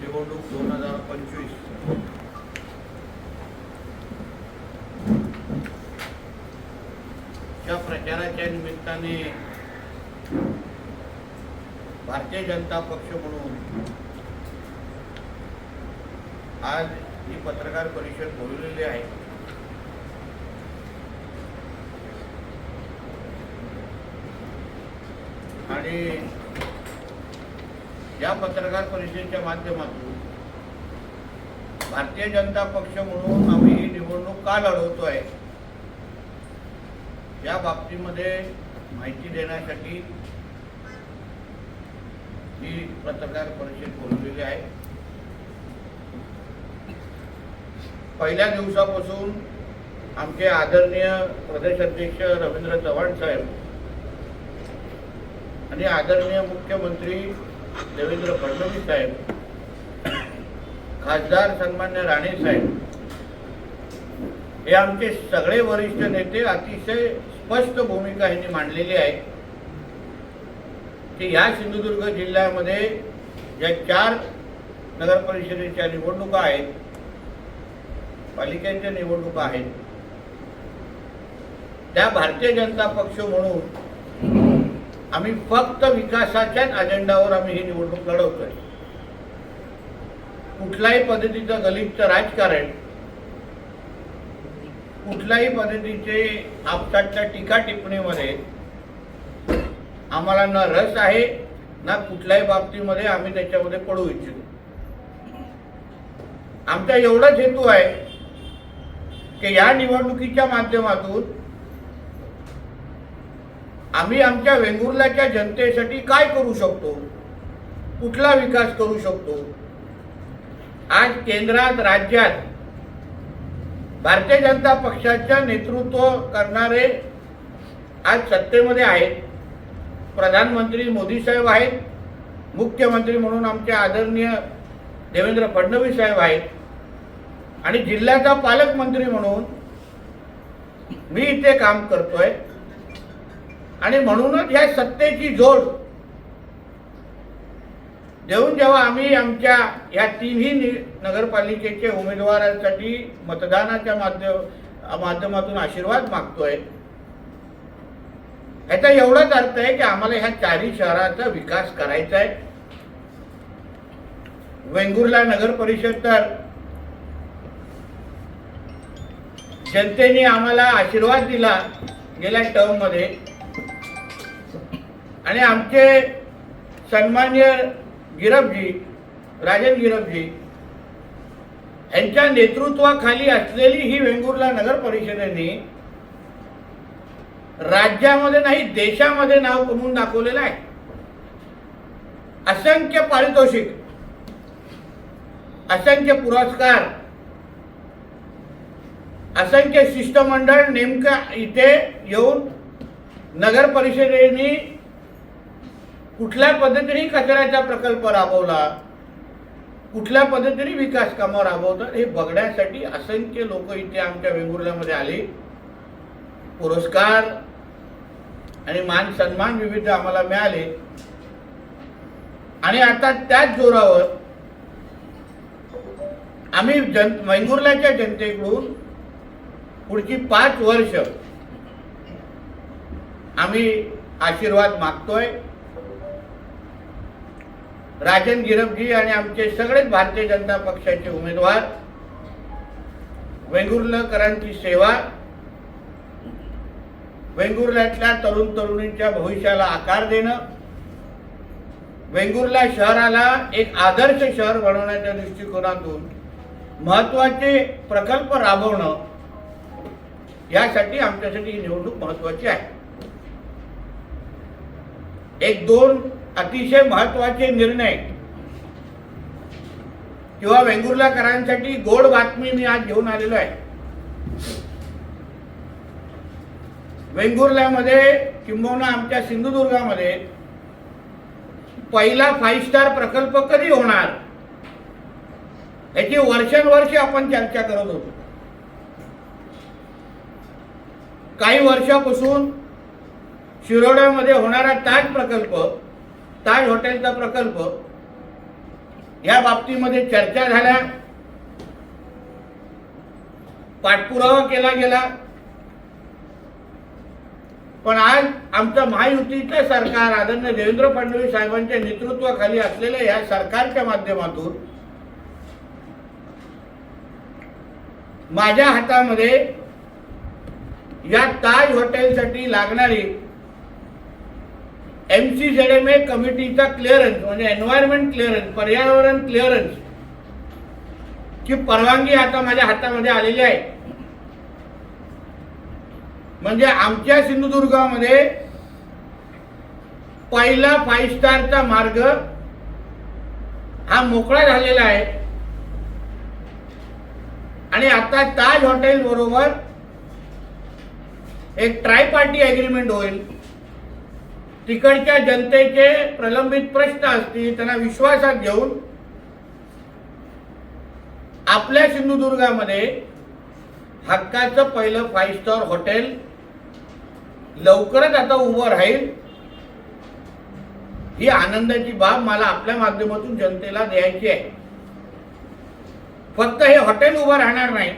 निवडणूक दोन हजार पंचवीस. च्या प्रचाराच्या निमित्ताने भारतीय जनता पक्ष म्हणून आज ही पत्रकार परिषद बोलवलेली आहे. आणि या पत्रकार परिषदेच्या माध्यमातून भारतीय जनता पक्ष म्हणून आम्ही ही निवडणूक का आहे या बाबतीमध्ये माहिती देण्यासाठी ही पत्रकार परिषद बोलवलेली आहे. पहिल्या दिवसापासून आमचे आदरणीय प्रदेश अध्यक्ष रवींद्र चव्हाण साहेब आणि आदरणीय मुख्यमंत्री देवेंद्र फडणवीस साहेब खासदार सन्मान्य राणे साहेब हे आमचे सगळे वरिष्ठ नेते अतिशय स्पष्ट भूमिका यांनी मांडलेली आहे. की या सिंधुदुर्ग जिल्ह्यामध्ये ज्या चार नगर परिषदेच्या निवडणुका आहेत पालिकांच्या निवडणुका आहेत त्या भारतीय जनता पक्ष म्हणून आम्ही फक्त विकासाच्याच अजेंडावर आम्ही ही निवडणूक लढवतोय. कुठल्याही पद्धतीचं गलिच्छ राजकारण कुठल्याही पद्धतीचे आपसाच्या टीका टिप्पणीमध्ये आम्हाला ना रस आहे ना कुठल्याही बाबतीमध्ये आम्ही त्याच्यामध्ये पडू इच्छितो. आमचा एवढाच हेतू आहे की या निवडणुकीच्या माध्यमातून आम्ही आमच्या वेंगुर्ल्याच्या जनतेसाठी काय करू शकतो? कुठला विकास करू शकतो? आज केंद्रात राज्यात भारतीय जनता पक्षाच्या नेतृत्व करणारे आज सत्तेमध्ये आहेत. प्रधानमंत्री मोदी साहेब आहेत. मुख्यमंत्री म्हणून आमचे आदरणीय देवेंद्र फडणवीस साहेब आहेत. आणि जिल्ह्याचा पालकमंत्री म्हणून मी इथे काम करतोय. आणि म्हणूनच या सत्तेची जोड देऊन जेव्हा आम्ही आमच्या या तिन्ही नि- नगरपालिकेचे उमेदवारांसाठी मतदानाच्या माध्यम माध्यमातून आशीर्वाद मागतोय. याचा एवढाच अर्थ आहे की आम्हाला ह्या चारही शहराचा विकास करायचा आहे. वेंगुर्ला नगर परिषद तर जनतेने आम्हाला आशीर्वाद दिला गेल्या टर्ममध्ये आणि आमचे सन्मान्य गिरपजी राजन गिरपजी यांच्या नेतृत्वाखाली असलेली ही वेंगुर्ला नगर परिषदेने राज्यामध्ये नाही देशामध्ये नाव कमवून दाखवलेलं आहे. असंख्य पारितोषिक असंख्य पुरस्कार असंख्य शिष्टमंडळ नेमकं इथे येऊन नगर परिषदेने कुठल्या पद्धतीने कचऱ्याचा प्रकल्प राबवला? कुठल्या पद्धतीने विकास कामं राबवतात? हे बघण्यासाठी असंख्य लोक इथे आमच्या वेंगुर्ल्यामध्ये आले. पुरस्कार आणि मान सन्मान विविध आम्हाला मिळाले. आणि आता त्याच जोरावर आम्ही जन वेंगुर्ल्याच्या जनतेकडून पुढची पाच वर्ष आम्ही आशीर्वाद मागतोय. राजन गिरपजी आणि आमचे सगळेच भारतीय जनता पक्षाचे उमेदवार वेंगुर्लकरांची सेवा वेंगुर्ल्यातल्या तरुण तरुणींच्या भविष्याला आकार देणं वेंगुर्ला शहराला एक आदर्श शहर बनवण्याच्या दृष्टिकोनातून महत्त्वाचे प्रकल्प राबवणं यासाठी आमच्यासाठी ही निवडणूक महत्वाची आहे. एक दोन अतिशय महत्त्वाचे निर्णय. किंवा वेंगुर्लाकरांसाठी गोड बातमी मी आज घेऊन आलेलो आहे. वेंगुर्ल्यामध्ये किंबहुना आमच्या सिंधुदुर्गामध्ये पहिला फाईव्ह स्टार प्रकल्प कधी होणार? याची वर्षानुवर्षे आपण चर्चा करत होतो. काही वर्षापासून शिरोड्यामध्ये होणारा ताज प्रकल्प ताज हॉटेलचा प्रकल्प या बाबतीमध्ये चर्चा झाल्या. पाठपुरावा केला गेला. पण आज आमचं महायुतीचं सरकार आदरणीय देवेंद्र फडणवीस साहेबांच्या नेतृत्वाखाली असलेल्या या सरकारच्या माध्यमातून माझ्या हातामध्ये या ताज हॉटेलसाठी लागणारी M C Z M A कमिटीचा clearance म्हणजे एन्व्हायरमेंट क्लिअरन्स पर्यावरण क्लिअरन्स ची परवानगी आता माझ्या हातामध्ये आलेली आहे. म्हणजे आमच्या सिंधुदुर्गामध्ये पहिला फाईव्ह स्टारचा मार्ग हा मोकळा झालेला आहे. आणि आता ताज हॉटेल बरोबर एक ट्राय पार्टी अग्रीमेंट होईल. तिकडच्या जनतेचे प्रलंबित प्रश्न असतील त्यांना विश्वासात घेऊन आपल्या सिंधुदुर्गामध्ये हक्काचं पहिलं फाईव्ह स्टार हॉटेल लवकरच आता उभं राहील. ही आनंदाची बाब मला आपल्या माध्यमातून जनतेला द्यायची आहे. फक्त हे हॉटेल उभं राहणार नाही.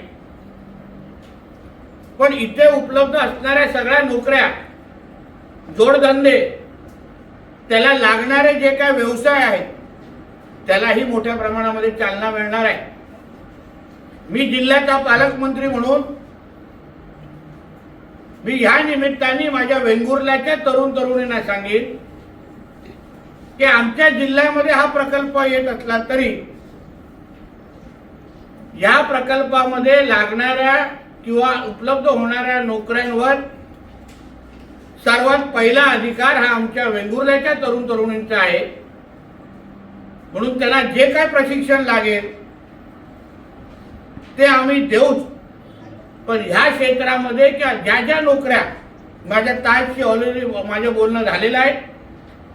पण इथे उपलब्ध असणाऱ्या सगळ्या नोकऱ्या जोडधंदे त्याला लागणारे जे काय व्यवसाय आहेत त्यालाही मोठ्या प्रमाणामध्ये चालना मिळणार आहे. मी जिल्ह्याचा पालकमंत्री म्हणून मी ह्या निमित्ताने माझ्या वेंगुर्ल्याच्या तरुण तरुणींना सांगेन की आमच्या जिल्ह्यामध्ये हा प्रकल्प येत असला तरी या प्रकल्पामध्ये लागणाऱ्या किंवा उपलब्ध होणाऱ्या नोकऱ्यांवर सर्वात पहिला अधिकार हा आमच्या वेंगुर्ल्याच्या तरुण तरुणींचा आहे. म्हणून त्यांना जे काय प्रशिक्षण लागेल ते आम्ही देऊच. पण ह्या क्षेत्रामध्ये किंवा ज्या ज्या नोकऱ्या माझ्या ताजशी ऑलरेडी माझं बोलणं झालेलं आहे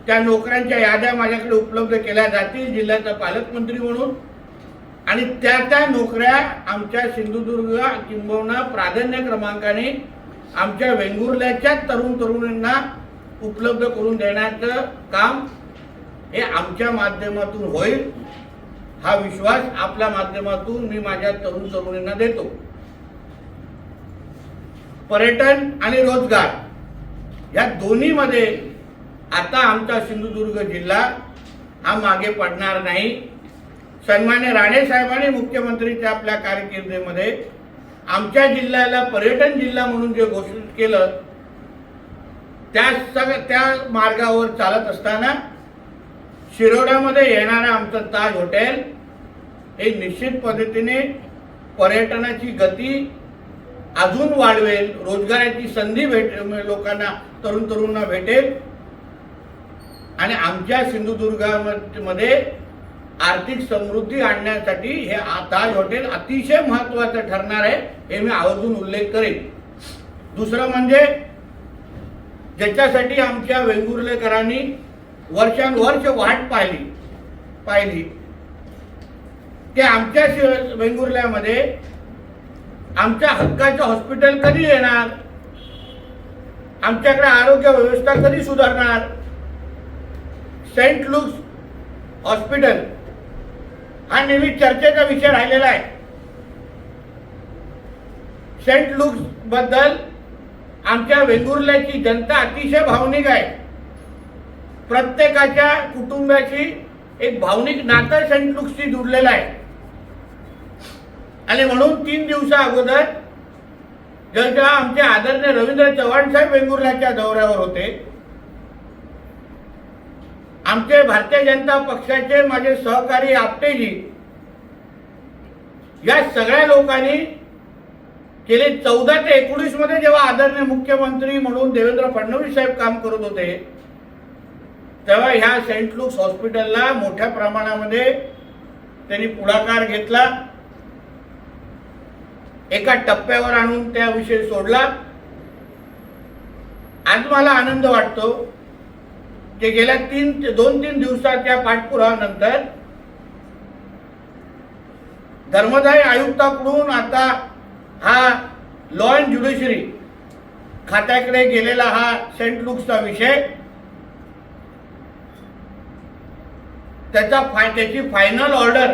त्या नोकऱ्यांच्या याद्या माझ्याकडे उपलब्ध केल्या जातील जिल्ह्याचा पालकमंत्री म्हणून. आणि त्या त्या नोकऱ्या आमच्या सिंधुदुर्ग किंबहुना प्राधान्य क्रमांकाने आमच्या वेंगुर्ल्याच्या तरुण तरुणींना उपलब्ध करून देण्याचं काम हे आमच्या माध्यमातून होईल हा विश्वास आपल्या माध्यमातून मी माझ्या तरुण तरुणींना देतो. पर्यटन आणि रोजगार या दोन्हीमध्ये आता आमचा सिंधुदुर्ग जिल्हा हा मागे पडणार नाही. सन्मान्य राणे साहेबांनी मुख्यमंत्रीच्या आपल्या कारकिर्दीमध्ये आमच्या जिल्ह्याला पर्यटन जिल्हा म्हणून जे घोषित केलं त्या सग त्या मार्गावर चालत असताना शिरोड्यामध्ये येणारं आमचं ताज हॉटेल हे निश्चित पद्धतीने पर्यटनाची गती अजून वाढवेल रोजगाराची संधी भेट लोकांना तरुण तरुणांना भेटेल. आणि आमच्या सिंधुदुर्गामध्ये आर्थिक समृद्धी आणण्यासाठी हे ताज हॉटेल अतिशय महत्वाचं ठरणार आहे हे मी आवर्जून उल्लेख करेन. दुसरं म्हणजे ज्याच्यासाठी आमच्या वेंगुर्लेकरांनी वर्षानुवर्ष वाट पाहिली पाहिली. ते आमच्या वेंगुर्ल्यामध्ये आमच्या हक्काचं हॉस्पिटल कधी येणार? आमच्याकडे आरोग्य व्यवस्था कधी सुधारणार? सेंट लुक्स हॉस्पिटल हा नेहमी चर्चेचा विषय राहिलेला आहे. सेंट लुक्सबद्दल आमच्या वेंगुर्ल्याची जनता अतिशय भावनिक आहे. प्रत्येकाच्या कुटुंबाची एक भावनिक नातं सेंट लुक्सशी जुडलेलं आहे. आणि म्हणून तीन दिवसा अगोदर जेव्हा आमचे आदरणीय रवींद्र चव्हाण साहेब वेंगुर्ल्याच्या दौऱ्यावर होते आमचे भारतीय जनता पक्षाचे माझे सहकारी आपटेजी या सगळ्या लोकांनी गेले चौदा ते एकोणीसमध्ये जेव्हा आदरणीय मुख्यमंत्री म्हणून देवेंद्र फडणवीस साहेब काम करत होते तेव्हा ह्या सेंट लुक्स हॉस्पिटलला मोठ्या प्रमाणामध्ये त्यांनी पुढाकार घेतला एका टप्प्यावर आणून त्या विषय सोडला. आज मला आनंद वाटतो ते गेल्या तीन ते दोन तीन दिवसाच्या पाठपुरावानंतर धर्मदाय आयुक्ताकडून आता हा लॉ अँड ज्युडिशरी खात्याकडे गेलेला हा सेंट लुक्सचा विषय त्याचा फाय त्याची फायनल ऑर्डर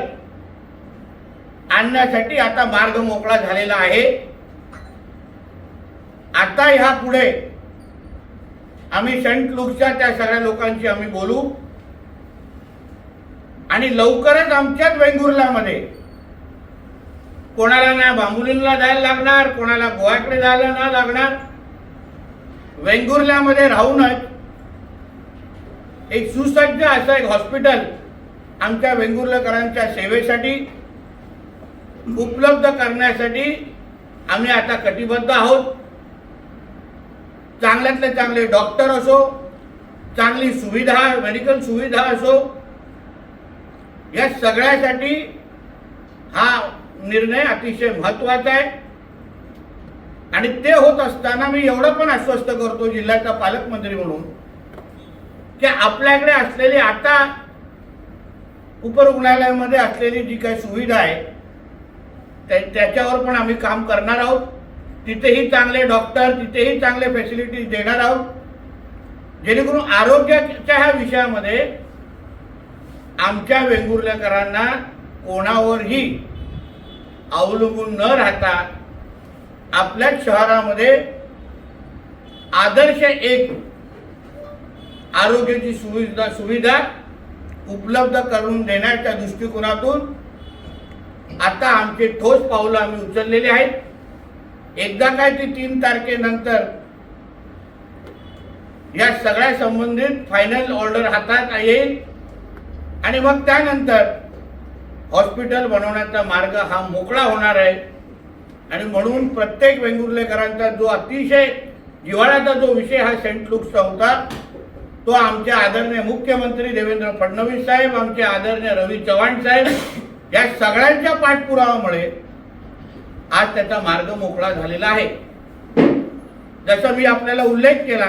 आणण्यासाठी आता मार्ग मोकळा झालेला आहे. आता ह्या पुढे आम्ही सेंट लुकच्या त्या सगळ्या लोकांशी आम्ही बोलू. आणि लवकरच आमच्याच वेंगुर्ल्यामध्ये कोणाला ना बांबुलीला जायला लागणार कोणाला गोव्याकडे जायला ना लागणार वेंगुर्ल्यामध्ये राहूनच एक सुसज्ज असं एक हॉस्पिटल आमच्या वेंगुर्लेकरांच्या सेवेसाठी उपलब्ध करण्यासाठी आम्ही आता कटिबद्ध आहोत. चांगल्यातले चांगले डॉक्टर असो चांगली सुविधा मेडिकल सुविधा असो या सगळ्यासाठी हा निर्णय अतिशय महत्त्वाचा आहे. आणि ते होत असताना मी एवढं पण आश्वस्त करतो जिल्ह्याचा पालकमंत्री म्हणून की आपल्याकडे असलेली आता उपरुग्णालयामध्ये असलेली जी काही सुविधा आहे त्याच्यावर पण आम्ही काम करणार आहोत. तिथेही चांगले डॉक्टर तिथेही चांगले फॅसिलिटीज देणार आहोत. जेणेकरून आरोग्याच्या ह्या विषयामध्ये आमच्या वेंगुर्लेकरांना कोणावरही अवलंबून न राहता आपल्याच शहरामध्ये आदर्श एक आरोग्याची सुविधा सुविधा उपलब्ध करून देण्याच्या दृष्टिकोनातून आता आमचे ठोस पावलं आम्ही उचललेली आहेत. एकदा काय ती तीन तारखेनंतर या सगळ्या संबंधित फायनल ऑर्डर हातात येईल. आणि मग त्यानंतर हॉस्पिटल बनवण्याचा मार्ग हा मोकळा होणार आहे. आणि म्हणून प्रत्येक वेंगुर्लेकरांचा जो अतिशय जिव्हाळ्याचा जो विषय हा सेंट लुक्सचा होता तो आमचे आदरणीय मुख्यमंत्री देवेंद्र फडणवीस साहेब आमचे आदरणीय रवी चव्हाण साहेब या सगळ्यांच्या पाठपुरावामुळे आज त्याचा मार्ग मोकळा झालेला आहे. जसं मी आपल्याला उल्लेख केला